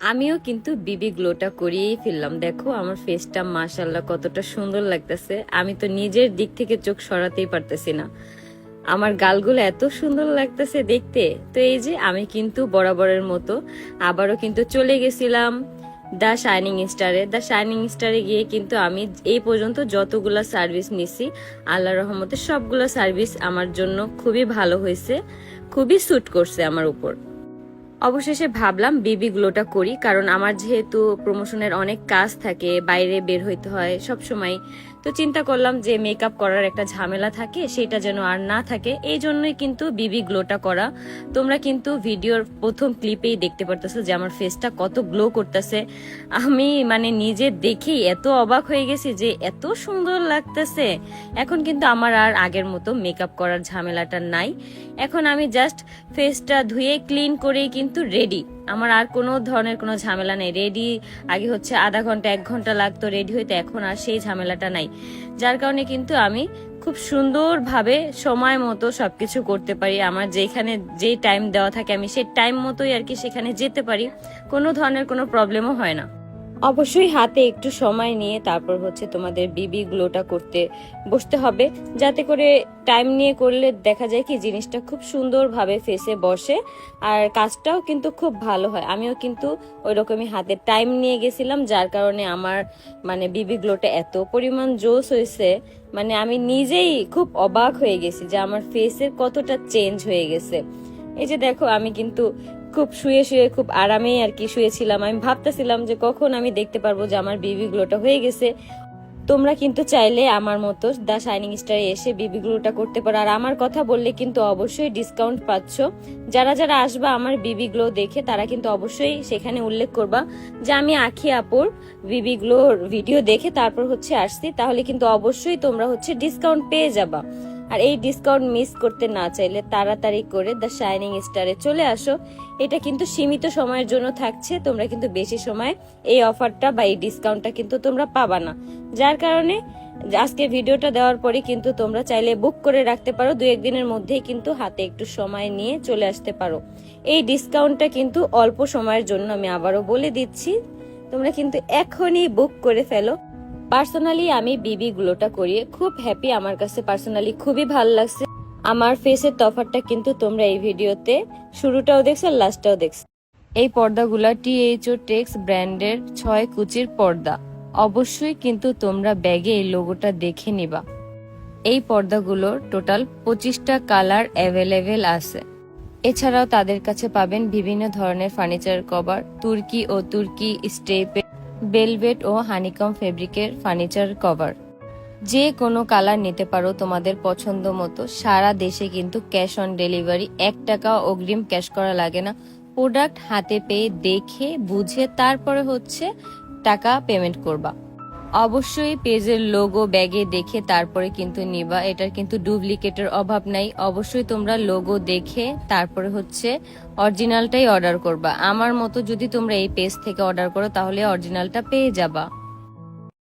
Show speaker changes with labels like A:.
A: আমিও কিন্তু বিবি গ্লোটা করিয়েই ফেললাম। দেখো, আমার ফেসটা মাশাল্লাহ কতটা সুন্দর লাগতেছে। আমি তো নিজের দিক থেকে চোখ সরাতেই পারতেছি না। আমার গালগুলো এত সুন্দর লাগতেছে দেখতে। তো এই যে, আমি কিন্তু বরাবরের মতো আবারও কিন্তু চলে গেছিলাম দ্য শাইনিং স্টারে। দ্য শাইনিং স্টারে গিয়ে কিন্তু আমি এই পর্যন্ত যতগুলো সার্ভিস নিছি আল্লাহ রহমতে সবগুলো সার্ভিস আমার জন্য খুবই ভালো হয়েছে, খুবই স্যুট করছে আমার উপর। অবশেষে ভাবলাম বেবি গ্লোটা করি, কারণ আমার যেহেতু প্রমোশনের অনেক কাজ থাকে, বাইরে বের হইতে হয় সব সময় তো চিন্তা করলাম যে মেকআপ করার একটা ঝামেলা থাকে, সেটা যেন আর না থাকে। এই জন্যই কিন্তু বিবি গ্লোটা করা। তোমরা কিন্তু ভিডিওর প্রথম ক্লিপেই দেখতে পারতেছো যে আমার ফেসটা কত গ্লো করতেছে। আমি মানে নিজে দেখেই এত অবাক হয়ে গেছি যে এত সুন্দর লাগতেছে। এখন কিন্তু আমার আর আগের মতো মেকআপ করার ঝামেলাটা নাই। এখন আমি জাস্ট ফেসটা ধুয়ে ক্লিন করেই কিন্তু রেডি আমার আর কোনো ধরনের কোনো ঝামেলা নেই। রেডি আগে হচ্ছে আধা ঘণ্টা, এক ঘণ্টা লাগতো রেডি হইতে, এখন আর সেই ঝামেলাটা নাই। যার কারণে কিন্তু আমি খুব সুন্দরভাবে সময় মতো সবকিছু করতে পারি। আমার যেখানে যেই টাইম দেওয়া থাকে, আমি সেই টাইম মতোই আর কি সেখানে যেতে পারি। কোনো ধরনের কোনো প্রবলেমও হয় না। অবশ্যই হাতে একটু সময় নিয়ে তারপর হচ্ছে তোমাদের বিবি গ্লোটা করতে বসতে হবে। যাতে করে টাইম নিয়ে করলে দেখা যায় কি জিনিসটা খুব সুন্দরভাবে ফেসে বসে আর কাজটাও কিন্তু খুব ভালো হয়। আমিও কিন্তু ওই রকমই হাতে টাইম নিয়ে গেছিলাম, যার কারণে আমার মানে বিবি গ্লোটা এত পরিমাণ জোস হয়েছে। মানে আমি নিজেই খুব অবাক হয়ে গেছি যে আমার ফেসের কতটা চেঞ্জ হয়ে গেছে। এই যে দেখো, আমি কিন্তু খুব শুয়ে শুয়ে খুব আরামেই আর কি শুয়েছিলাম। আমি ভাবতেছিলাম যে কখন আমি দেখতে পারব যে আমার বিবি গ্লোটা হয়ে গেছে। তোমরা কিন্তু চাইলে আমার মতো দ্য শাইনিং স্টারে এসে বিবি গ্লোটা করতে পারো। আর আমার কথা বললে কিন্তু অবশ্যই ডিসকাউন্ট পাচ্ছ। যারা যারা আসবা আমার বিবি গ্লো দেখে, তারা কিন্তু অবশ্যই সেখানে উল্লেখ করবা যে আমি আখি আপুর বিবি গ্লোর ভিডিও দেখে তারপর হচ্ছে আসছি। তাহলে কিন্তু অবশ্যই তোমরা হচ্ছে ডিসকাউন্ট পেয়ে যাবা। আর এই ডিসকাউন্ট মিস করতে না চাইলে তাড়াতাড়ি করে দ্য শাইনিং স্টারে চলে আসো। এটা কিন্তু সীমিত সময়ের জন্য থাকছে, তোমরা কিন্তু বেশি সময় এই অফারটা বা এই ডিসকাউন্টটা কিন্তু তোমরা পাবা না। যার কারণে আজকে ভিডিওটা দেওয়ার পরে কিন্তু তোমরা চাইলে বুক করে রাখতে পারো দু একদিনের মধ্যেই কিন্তু হাতে একটু সময় নিয়ে চলে আসতে পারো। এই ডিসকাউন্টটা কিন্তু অল্প সময়ের জন্য আমি আবারও বলে দিচ্ছি, তোমরা কিন্তু এখনই বুক করে ফেলো। পার্সোনালি আমি বিবি গ্লোটা করিয়ে খুব হ্যাপি আমার কাছে পার্সোনালি খুবই ভালো লাগছে। আমার ফেসের তফাতটা কিন্তু তোমরা এই ভিডিওতে শুরুটাও দেখছ আর লাস্টটাও দেখছ। এই পর্দাগুলা টিএইচও টেক্স ব্র্যান্ডের ছয় কুচির পর্দা। অবশ্যই কিন্তু তোমরা ব্যাগে এই লোগোটা দেখে নিবা। এই পর্দাগুলোর টোটাল পঁচিশটা কালার অ্যাভেলেবেল আছে। এছাড়াও তাদের কাছে পাবেন বিভিন্ন ধরনের ফার্নিচার কভার তুর্কি ও তুর্কি স্টেপে বেলভেট ও হানিকম ফেব্রিকের ফার্নিচার কভার। যে কোনো কালার নিতে পারো তোমাদের পছন্দ মতো। সারা দেশে কিন্তু ক্যাশ অন ডেলিভারি, এক টাকা অগ্রিম ক্যাশ করা লাগে না। প্রোডাক্ট হাতে পেয়ে দেখে, বুঝে, তারপরে হচ্ছে টাকা পেমেন্ট করবা। অবশ্যই পেজের লোগো ব্যাগে দেখে তারপরে কিন্তু নিবা। এটার কিন্তু ডুপ্লিকেটের অভাব নাই। অবশ্যই তোমরা লোগো দেখে তারপরে হচ্ছে অরিজিনালটাই অর্ডার করবা। আমার মতো যদি তোমরা এই পেজ থেকে অর্ডার করো, তাহলে অরিজিনালটা পেয়ে যাবা।